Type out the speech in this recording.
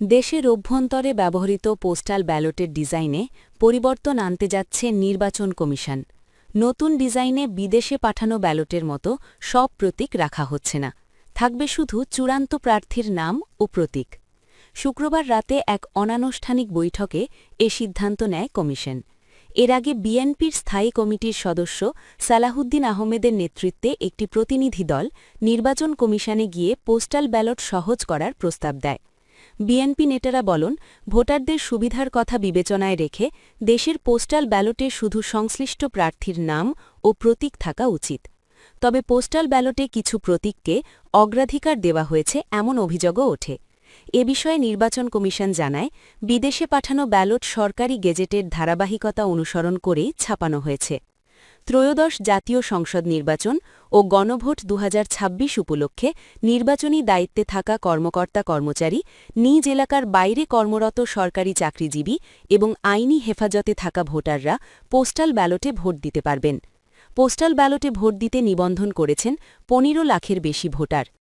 দেশের অভ্যন্তরে ব্যবহৃত পোস্টাল ব্যালটের ডিজাইনে পরিবর্তন আনতে যাচ্ছে নির্বাচন কমিশন। নতুন ডিজাইনে বিদেশে পাঠানো ব্যালটের মতো সব প্রতীক রাখা হচ্ছে না। থাকবে শুধু চূড়ান্ত প্রার্থীর নাম ও প্রতীক। শুক্রবার রাতে এক অনানুষ্ঠানিক বৈঠকে এ সিদ্ধান্ত নেয় কমিশন। এর আগে বিএনপির স্থায়ী কমিটির সদস্য সালাহুদ্দিন আহমেদের নেতৃত্বে একটি প্রতিনিধি দল নির্বাচন কমিশনে গিয়ে পোস্টাল ব্যালট সহজ করার প্রস্তাব দেয়। বিএনপি নেতারা বলন, ভোটারদের সুবিধার কথা বিবেচনায় রেখে দেশের পোস্টাল ব্যালটে শুধু সংশ্লিষ্ট প্রার্থীর নাম ও প্রতীক থাকা উচিত। তবে পোস্টাল ব্যালটে কিছু প্রতীককে অগ্রাধিকার দেওয়া হয়েছে এমন অভিযোগও ওঠে। এ বিষয়ে নির্বাচন কমিশন জানায়, বিদেশে পাঠানো ব্যালট সরকারি গেজেটের ধারাবাহিকতা অনুসরণ করেই ছাপানো হয়েছে। ত্রয়োদশ জাতীয় সংসদ নির্বাচন ও গণভোট দুহাজার ছাব্বিশ উপলক্ষে নির্বাচনী দায়িত্বে থাকা কর্মকর্তা কর্মচারী নিজ এলাকার বাইরে কর্মরত সরকারি চাকরিজীবী এবং আইনি হেফাজতে থাকা ভোটাররা পোস্টাল ব্যালটে ভোট দিতে পারবেন। পোস্টাল ব্যালটে ভোট দিতে নিবন্ধন করেছেন পনেরো লাখের বেশি ভোটার।